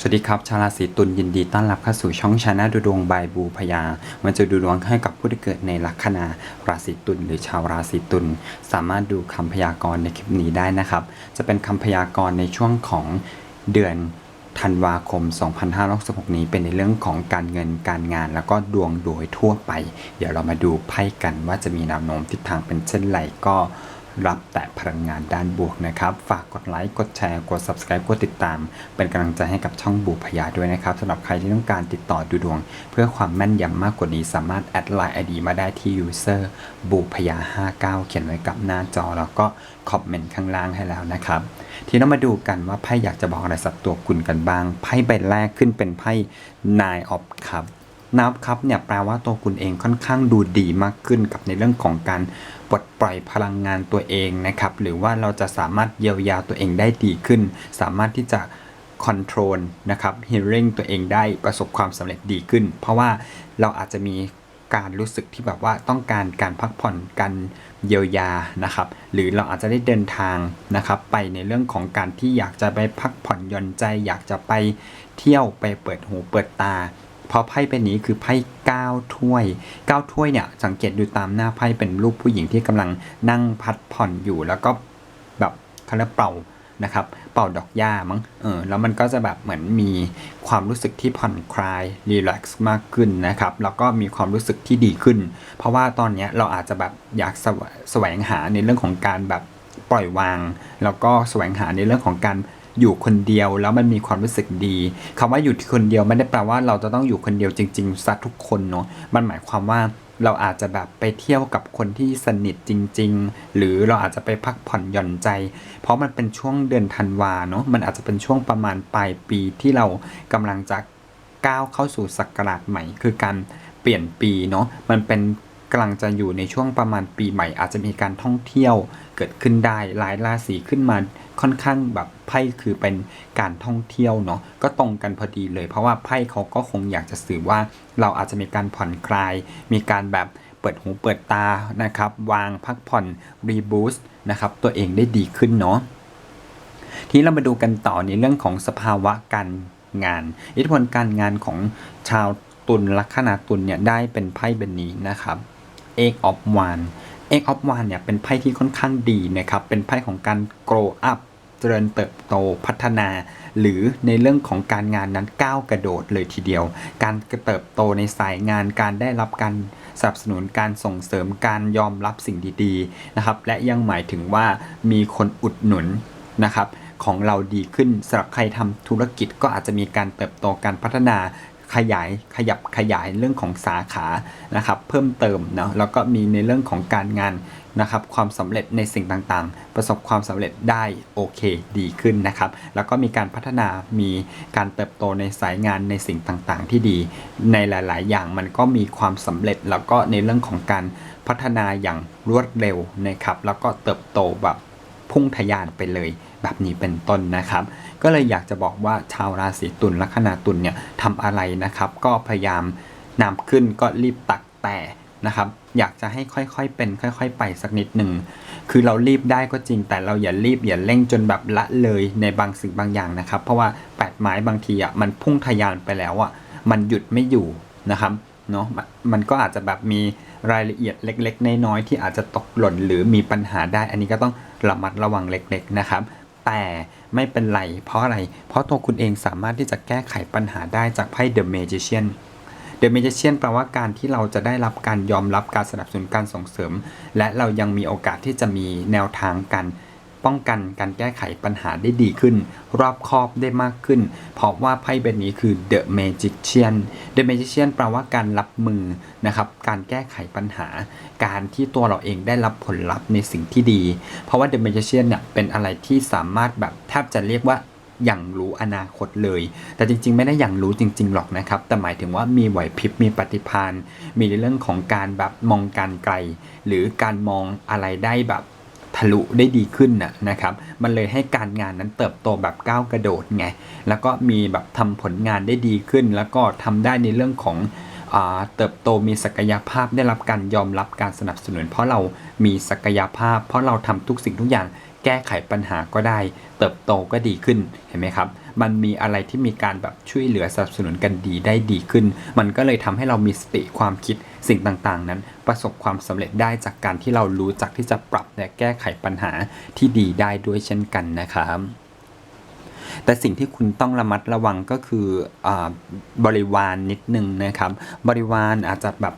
สวัสดีครับ ชาวราศีตุลยินดีต้อนรับเข้าสู่ช่องชาแนลดูดวงบายบูพยา มันจะดูดวงให้กับผู้ที่เกิดในลัคนาราศีตุลหรือชาวราศีตุลสามารถดูคำพยากรณ์ในคลิปนี้ได้นะครับ จะเป็นคำพยากรณ์ในช่วงของเดือนธันวาคม 2566 นี้เป็นในเรื่องของการเงินการงาน แล้วก็ดวงโดยทั่วไป เดี๋ยวเรามาดูไพ่กันว่าจะมีแนวโน้มทิศทางเป็นเช่นไรก็ รับแต่พลังงานด้านบวกนะครับ ฝากกดไลค์ กดแชร์ กด subscribe กดติดตาม เป็นกำลังใจให้กับช่องบูพยาด้วยนะครับสำหรับใครที่ต้องการติดต่อดูดวง เพื่อความแม่นยำมากกว่านี้ สามารถแอดไลน์ ID มาได้ที่ user บูพยา59 เขียนไว้กับหน้าจอ แล้วก็คอมเมนต์ข้างล่างให้แล้วนะครับ ทีนี้มาดูกันว่าไพ่อยากจะบอกอะไรสับตัวคุณกันบ้าง ไพ่ใบแรกขึ้นเป็นไพ่ Nine of Cups นับครับเนี่ยแปลว่าตัวคุณเองค่อนข้างดูดีมากขึ้นกับในเรื่องของการ ปลดปล่อยพลังงานตัวเองนะครับ หรือว่าเราจะสามารถเยียวยาตัวเองได้ดีขึ้น สามารถที่จะคอนโทรลนะครับฮีลิ่งตัวเองได้ประสบความสำเร็จดีขึ้น เพราะว่าเราอาจจะมีการรู้สึกที่แบบว่าต้องการการพักผ่อนการเยียวยานะครับ หรือเราอาจจะได้เดินทางนะครับไปในเรื่องของการที่อยากจะไปพักผ่อนหย่อนใจ อยากจะไปเที่ยวไปเปิดหูเปิดตา เพราะไพ่เป็นนี้คือไพ่9ถ้วย9ถ้วยเนี่ยสังเกตดูตามหน้าไพ่เป็นรูปผู้หญิงที่กำลังนั่งพัดผ่อนอยู่แล้วก็แบบเขาเรียกเป่านะครับเป่าดอกหญ้ามั้งเออแล้วมันก็จะแบบเหมือนมีความรู้สึกที่ผ่อนคลายรีแลกซ์มากขึ้นนะครับแล้วก็มีความรู้สึกที่ดีขึ้น เพราะว่าตอนนี้เราอาจจะแบบอยากแสวงหาในเรื่องของการแบบปล่อยวาง แล้วก็แสวงหาในเรื่องของการ อยู่คนเดียวแล้วมันมีความรู้สึกดีคำว่าอยู่คนเดียวไม่ได้แปลว่าเราจะต้องอยู่คนเดียวจริงๆซะทุกคนเนาะมันหมายความว่าเราอาจจะแบบไปเที่ยวกับคนที่สนิทจริง ๆ หรือเราอาจจะไปพักผ่อนหย่อนใจ เพราะมันเป็นช่วงเดือนธันวาเนาะมันอาจจะเป็นช่วงประมาณปลายปีที่เรากำลังจะก้าวเข้าสู่ศักราชใหม่ คือการเปลี่ยนปีเนาะมันเป็นกำลังจะอยู่ในช่วงประมาณปีใหม่ อาจจะมีการท่องเที่ยวเกิดขึ้นได้หลายราศีขึ้นมา ค่อนข้างแบบไพ่คือเป็นการท่องเที่ยวเนาะก็ตรงกันพอดีเลย เพราะว่าไพ่เขาก็คงอยากจะสื่อว่าเราอาจจะมีการผ่อนคลาย มีการแบบเปิดหูเปิดตานะครับ วางพักผ่อนรีบูสต์นะครับ ตัวเองได้ดีขึ้นเนาะทีนี้เรามาดูกันต่อในเรื่องของสภาวะการงาน อิทธิพลการงานของชาวตุลลัคนาตุลเนี่ยได้เป็นไพ่เป็นนี้นะครับ Eight of Wands Eight of Wands เนี่ยเป็นไพ่ที่ค่อนข้างดีนะครับ เป็นไพ่ของการ grow up เจริญเติบโตพัฒนา หรือในเรื่องของการงานนั้นก้าวกระโดดเลยทีเดียว การเติบโตในสายงานการได้รับการสนับสนุนการส่งเสริมการยอมรับสิ่งดีๆนะครับ และยังหมายถึงว่ามีคนอุดหนุนนะครับของเราดีขึ้นสำหรับใครทำธุรกิจก็อาจจะมีการเติบโตการพัฒนา ขยายขยับขยายเรื่องของสาขานะครับเพิ่มเติมเนาะแล้วก็มีในเรื่องของการงานนะครับความสำเร็จในสิ่งต่างๆ ประสบความสำเร็จได้โอเคดีขึ้นนะครับแล้วก็มีการพัฒนามีการเติบโตในสายงานในสิ่งต่างๆ ที่ดี ในหลาย ๆ อย่างมันก็มีความสำเร็จแล้วก็ในเรื่องของการพัฒนาอย่างรวดเร็วนะครับแล้วก็เติบโตแบบ พุ่งทะยานไปเลย แบบนี้เป็นต้นนะครับ ก็เลยอยากจะบอกว่าชาวราศีตุลลัคนาตุลเนี่ยทำอะไรนะครับ ก็พยายามนำขึ้นก็รีบตักแต่นะครับอยากจะให้ค่อยๆเป็น ค่อยๆ ไปสักนิดหนึ่ง คือเรารีบได้ก็จริง แต่เราอย่ารีบอย่าเร่งจนแบบละเลยในบางสิ่งบางอย่างนะครับ เพราะว่าแปดไม้บางทีอะมันพุ่งทะยานไปแล้วอะมันหยุดไม่อยู่นะครับ เนาะมันก็อาจจะแบบมีรายละเอียดเล็ก ๆ น้อยๆที่อาจจะตกหล่นหรือมีปัญหาได้ อันนี้ก็ต้องระมัดระวังเล็ก ๆ นะครับ แต่ไม่เป็นไร เพราะอะไร เพราะตัวคุณเองสามารถที่จะแก้ไขปัญหาได้จากไพ่ The Magician The Magician แปลว่าการที่เราจะได้รับการยอมรับการสนับสนุนการส่งเสริม และเรายังมีโอกาสที่จะมีแนวทางการ ป้องกันการแก้ไขปัญหาได้ดีขึ้น รอบคอบได้มากขึ้น เพราะว่าไพ่ใบนี้คือ The Magician The Magician แปลว่าการรับมือนะครับการแก้ไขปัญหา การที่ตัวเราเองได้รับผลลัพธ์ในสิ่งที่ดี เพราะว่า The Magician เนี่ยเป็นอะไรที่สามารถแบบแทบจะเรียกว่าอย่างรู้อนาคตเลย แต่จริง ๆ ไม่ได้อย่างรู้จริง ๆ หรอกนะครับ แต่หมายถึงว่ามีไหวพริบ มีปฏิภาณมีในเรื่องของการแบบมองการไกล หรือการมองอะไรได้แบบ ทะลุได้ดีขึ้นนะนะครับ มันเลยให้การงานนั้นเติบโตแบบก้าวกระโดดไง แล้วก็มีแบบทำผลงานได้ดีขึ้น แล้วก็ทำได้ในเรื่องของเติบโตมีศักยภาพได้รับการยอมรับการสนับสนุน เพราะเรามีศักยภาพ เพราะเราทำทุกสิ่งทุกอย่างแก้ไขปัญหาก็ได้ เติบโตก็ดีขึ้นเห็นไหมครับ มันมีอะไรที่มีการแบบช่วยเหลือสนับสนุนกันดีได้ดีขึ้น มันก็เลยทำให้เรามีสติความคิด สิ่งต่างๆ นั้นประสบความสำเร็จได้จากการที่เรารู้จักที่จะปรับและแก้ไขปัญหาที่ดีได้ด้วยเช่นกันนะครับแต่สิ่งที่คุณต้องระมัดระวังก็คืออบริวารนนิดนึงนะครับ บริวารอาจจะแบบ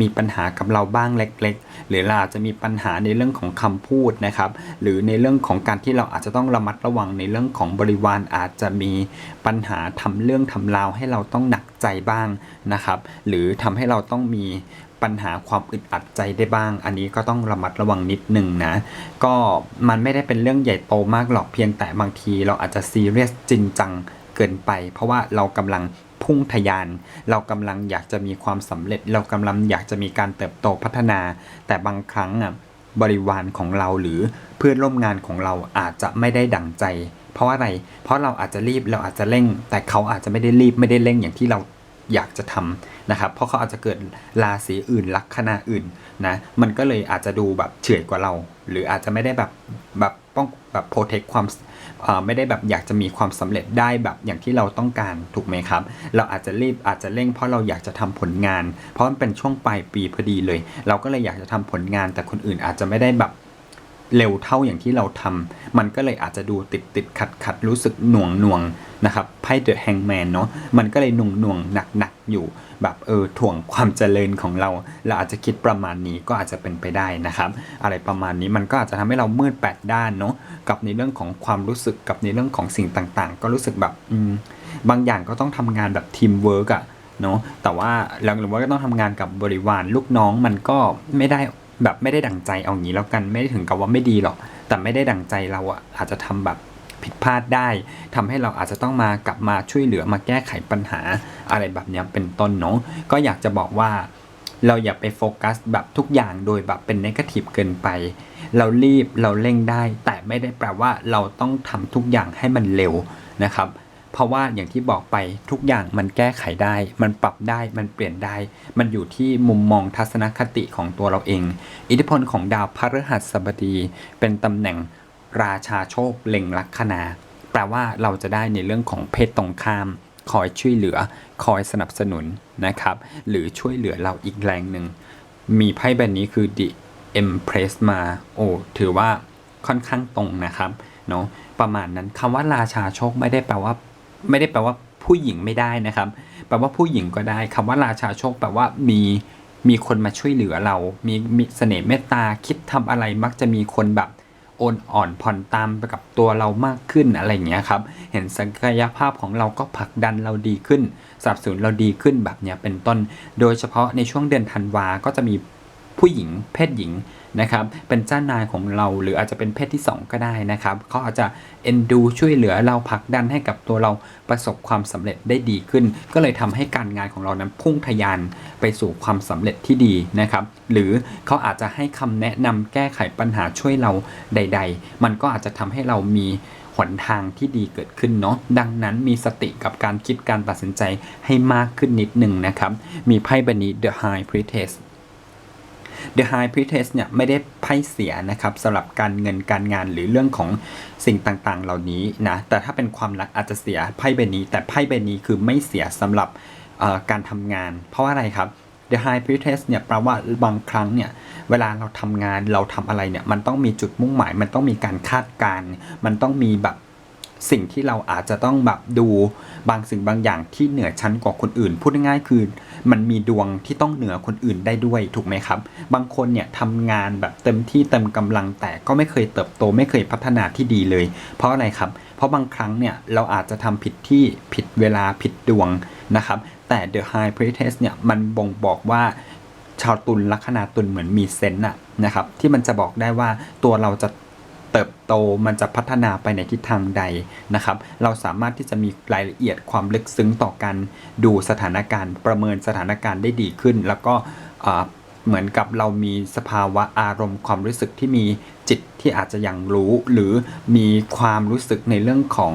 มีปัญหากับเราบ้างเล็ก ๆ หรือเราอาจจะมีปัญหาในเรื่องของคำพูดนะครับ หรือในเรื่องของการที่เราอาจจะต้องระมัดระวังในเรื่องของบริวารอาจจะมีปัญหาทำเรื่องทำราวให้เราต้องหนักใจบ้างนะครับ หรือทำให้เราต้องมีปัญหาความอึดอัดใจได้บ้าง อันนี้ก็ต้องระมัดระวังนิดหนึ่งนะ ก็มันไม่ได้เป็นเรื่องใหญ่โตมากหรอกเพียงแต่บางที เราอาจจะซีเรียสจริงจังเกินไป เพราะว่าเรากำลัง พุ่งทะยาน เรากำลังอยากจะมีความสำเร็จ เรากำลังอยากจะมีการเติบโตพัฒนา แต่บางครั้งอะบริวารของเราหรือเพื่อนร่วมงานของเราอาจจะไม่ได้ดั่งใจ เพราะอะไร เพราะเราอาจจะรีบเราอาจจะเร่ง แต่เขาอาจจะไม่ได้รีบไม่ได้เร่งอย่างที่เราอยากจะทำนะครับ เพราะเขาอาจจะเกิดราศีอื่นลัคนาอื่นนะ มันก็เลยอาจจะดูแบบเฉื่อยกว่าเรา หรืออาจจะไม่ได้แบบแบบป้องแบบโปรเทคความ ไม่ได้แบบอยากจะมีความสำเร็จได้แบบอย่างที่เราต้องการถูกไหมครับ เราอาจจะรีบอาจจะเร่งเพราะเราอยากจะทำผลงาน เพราะมันเป็นช่วงปลายปีพอดีเลย เราก็เลยอยากจะทำผลงาน แต่คนอื่นอาจจะไม่ได้แบบ เร็วเท่าอย่างที่เราทำมันก็เลยอาจจะดูติดติดขัดขัดรู้สึกหน่วงหน่วงนะครับไพ่เดอะแฮงแมนเนาะมันก็เลยหน่วงหน่วงหนักหนักอยู่ แบบเออถ่วงความเจริญของเรา เราอาจจะคิดประมาณนี้ก็อาจจะเป็นไปได้นะครับ อะไรประมาณนี้มันก็อาจจะทำให้เรามืดแปดด้านเนาะกับในเรื่องของความรู้สึกกับในเรื่องของสิ่งต่างๆ ก็รู้สึกแบบอืมบางอย่างก็ต้องทำงานแบบทีมเวิร์กอะเนาะแต่ว่าเราหรือว่าก็ต้องทำงานกับบริวารลูกน้องมันก็ไม่ได้ แบบไม่ได้ดั่งใจเอางี้แล้วกันไม่ได้ถึงกับว่าไม่ดีหรอก แต่ไม่ได้ดั่งใจเราอะอาจจะทำแบบผิดพลาดได้ทำให้เราอาจจะต้องมากลับมาช่วยเหลือมาแก้ไขปัญหาอะไรแบบเนี้ยเป็นต้นเนาะก็อยากจะบอกว่า เราอย่าไปโฟกัสแบบทุกอย่างโดยแบบเป็นนกาทีฟเกินไป เรารีบเราเร่งได้ แต่ไม่ได้แปลว่าเราต้องทำทุกอย่างให้มันเร็วนะครับ เพราะว่าอย่างที่บอกไปทุกอย่างมันแก้ไขได้ มันปรับได้มันเปลี่ยนได้ มันอยู่ที่มุมมองทัศนคติของตัวเราเอง อิทธิพลของดาวพฤหัสบดี เป็นตำแหน่งราชาโชคเล็งลัคนาแปลว่าเราจะได้ในเรื่องของเพศตรงข้าม คอยช่วยเหลือ คอยสนับสนุนนะครับ หรือช่วยเหลือเราอีกแรงหนึ่งมีไพ่ใบนี้คือ The Empress มาโอ้ถือว่าค่อนข้างตรงนะครับเนาะประมาณนั้นคำว่าราชาโชคไม่ได้แปลว่า ไม่ได้แปลว่าผู้หญิงไม่ได้นะครับ แปลว่าผู้หญิงก็ได้คำว่าราชาโชคแปลว่ามีมีคนมาช่วยเหลือเรา มีมีเสน่ห์เมตตาคิดทำอะไรมักจะมีคนแบบโอนอ่อนผ่อนตามไปกับตัวเรามากขึ้นอะไรอย่างเงี้ยครับ เห็นศักยภาพของเราก็ผลักดันเราดีขึ้นสนับสนุนเราดีขึ้นแบบเนี้ยเป็นต้น โดยเฉพาะในช่วงเดือนธันวาก็จะมีผู้หญิงเพศหญิง นะครับ เป็นเจ้านายของเราหรืออาจจะเป็นเพศที่ 2 ก็ได้นะครับเขาอาจจะเอ็นดูช่วยเหลือเราผลักดันให้กับตัวเราประสบความสำเร็จได้ดีขึ้น ก็เลยทำให้การงานของเรานั้นพุ่งทะยานไปสู่ความสำเร็จที่ดีนะครับ หรือเขาอาจจะให้คำแนะนำแก้ไขปัญหาช่วยเราใด ๆ มันก็อาจจะทำให้เรามีหนทางที่ดีเกิดขึ้นเนาะดังนั้นมีสติกับการคิดการตัดสินใจให้มากขึ้นนิดหนึ่งนะครับ มีไพ่ใบนี้ The High Priestess The High Priestess เนี่ยไม่ได้ไพ่เสียนะครับสำหรับการเงินการงานหรือเรื่องของสิ่งต่างๆ เหล่านี้นะแต่ถ้าเป็นความรักอาจจะเสียไพ่ใบนี้ แต่ไพ่ใบนี้คือไม่เสียสำหรับการทำงาน เพราะว่าอะไรครับ The High Priestess เนี่ยแปลว่าบางครั้งเนี่ยเวลาเราทำงานเราทำอะไรเนี่ยมันต้องมีจุดมุ่งหมาย มันต้องมีการคาดการณ์มันต้องมีแบบ สิ่งที่เราอาจจะต้องแบบดูบางสิ่งบางอย่างที่เหนือชั้นกว่าคนอื่น พูดง่ายๆคือ มันมีดวงที่ต้องเหนือคนอื่นได้ด้วยถูกไหมครับ บางคนเนี่ยทำงานแบบเต็มที่เต็มกำลังแต่ก็ไม่เคยเติบโต ไม่เคยพัฒนาที่ดีเลย เพราะอะไรครับ เพราะบางครั้งเนี่ยเราอาจจะทำผิดที่ผิดเวลาผิดดวงนะครับ แต่ The High Priestess เนี่ยมันบ่งบอกว่าชาวตุลลัคนาตุลเหมือนมีเซนต์อะนะครับที่มันจะบอกได้ว่าตัวเราจะ เติบโตมันจะพัฒนาไปในทิศทางใดนะครับ เราสามารถที่จะมีรายละเอียดความลึกซึ้งต่อการดูสถานการณ์ ประเมินสถานการณ์ได้ดีขึ้น แล้วก็เหมือนกับเรามีสภาวะอารมณ์ความรู้สึกที่มีจิตที่อาจจะยังรู้ หรือมีความรู้สึกในเรื่องของ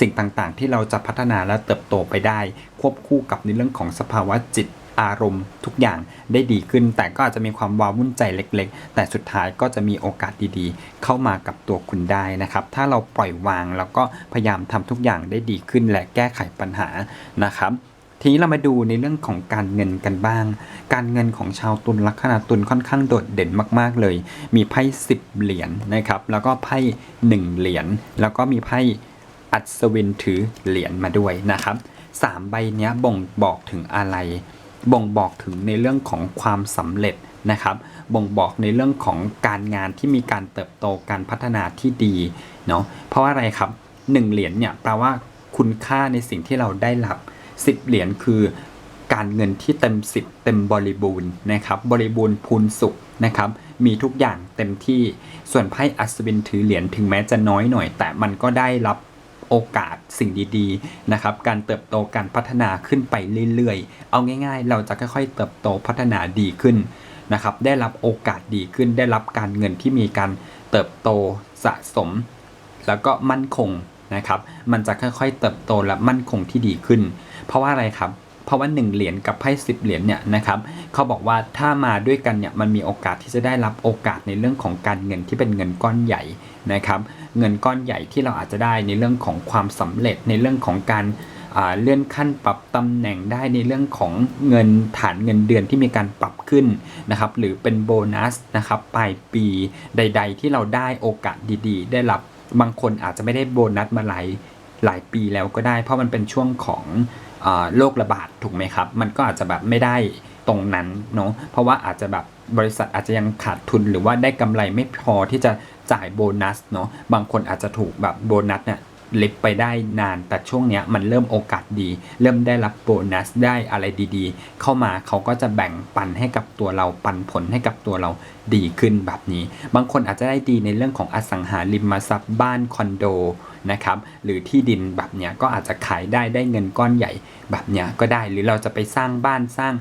สิ่งต่างๆ ที่เราจะพัฒนาและเติบโตไปได้ ควบคู่กับในเรื่องของสภาวะจิต อารมณ์ทุกอย่างได้ดีขึ้น แต่ก็อาจจะมีความวาวุ่นใจเล็ก ๆ แต่สุดท้ายก็จะมีโอกาสดีๆ เข้ามากับตัวคุณได้นะครับ ถ้าเราปล่อยวางแล้วก็พยายามทำทุกอย่างได้ดีขึ้นและแก้ไขปัญหานะครับทีนี้เรามาดูในเรื่องของการเงินกันบ้าง การเงินของชาวตุลลัคนาตุลค่อนข้างโดดเด่นมาก ๆ เลย มีไพ่10 เหรียญนะครับ แล้วก็ไพ่1เหรียญ แล้วก็มีไพ่อัศวินถือเหรียญมาด้วยนะครับสามใบนี้บ่งบอกถึงอะไร บ่งบอกถึงในเรื่องของความสำเร็จนะครับบ่งบอกในเรื่องของการงานที่มีการเติบโตการพัฒนาที่ดีเนาะเพราะว่าอะไรครับหนึ่งเหรียญเนี่ยแปลว่าคุณค่าในสิ่งที่เราได้รับ10เหรียญคือการเงินที่เต็ม10เต็มบริบูรณ์นะครับบริบูรณ์พูนสุขนะครับมีทุกอย่างเต็มที่ส่วนไพ่อัศวินถือเหรียญถึงแม้จะน้อยหน่อย แต่มันก็ได้รับ โอกาสสิ่งดีๆนะครับการเติบโตการพัฒนาขึ้นไปเรื่อยๆ เอาง่าย ๆ เราจะค่อยๆ เติบโตพัฒนาดีขึ้นนะครับได้รับโอกาสดีขึ้น ได้รับการเงินที่มีการเติบโตสะสม แล้วก็มั่นคงนะครับ มันจะค่อยๆ เติบโตและมั่นคงที่ดีขึ้น เพราะว่าอะไรครับ เพราะว่า 1 เหรียญกับไพ่สิเหรียญเนี่ยนะครับเขาบอกว่าถ้ามาด้วยกันเนี่ยมันมีโอกาสที่จะได้รับโอกาสในเรื่องของการเงินที่เป็นเงินก้อนใหญ่นะครับเงินก้อนใหญ่ที่เราอาจจะได้ในเรื่องของความสำเร็จในเรื่องของการเลื่อนขั้นปรับตำแหน่งได้ในเรื่องของเงินฐานเงินเดือนที่มีการปรับขึ้นนะครับหรือเป็นโบนัสนะครับปลายปีใด ๆ ที่เราได้โอกาสดี ๆ ได้รับบางคนอาจจะไม่ได้โบนัสมาหลายหลายปีแล้วก็ได้ เพราะมันเป็นช่วงของ โรคระบาดถูกไหมครับ มันก็อาจจะแบบไม่ได้ตรงนั้นเนาะเพราะว่าอาจจะแบบบริษัทอาจจะยังขาดทุนหรือว่าได้กำไรไม่พอที่จะจ่ายโบนัสเนาะบางคนอาจจะถูกแบบโบนัสเนี่ย ล็กไปได้นาน แต่ช่วงเนี้ยมันเริ่มโอกาสดี เริ่มได้รับโบนัสได้อะไรดีๆ เข้ามาเขาก็จะแบ่งปันให้กับตัวเราปันผลให้กับตัวเราดีขึ้นแบบนี้ บางคนอาจจะได้ดีในเรื่องของอสังหาริมทรัพย์บ้านคอนโดนะครับหรือที่ดินแบบเนี้ยก็อาจจะขายได้ได้เงินก้อนใหญ่แบบเนี้ยก็ได้หรือเราจะไปสร้างบ้านสร้าง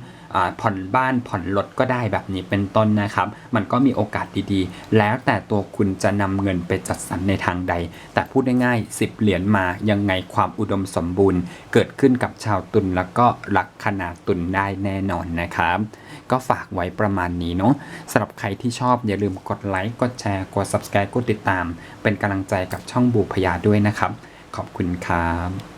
ผ่อนบ้านผ่อนรถก็ได้แบบนี้เป็นต้นนะครับ มันก็มีโอกาสดีๆ แล้วแต่ตัวคุณจะนำเงินไปจัดสรรในทางใด แต่พูดง่ายๆ10 เหรียญมายังไงความอุดมสมบูรณ์ เกิดขึ้นกับชาวตุลแล้วก็ลัคนาตุลได้แน่นอนนะครับ ก็ฝากไว้ประมาณนี้เนาะสำหรับใครที่ชอบอย่าลืมกดไลค์กดแชร์กด subscribe กดติดตาม เป็นกำลังใจกับช่องบูพยาด้วยนะครับ ขอบคุณครับ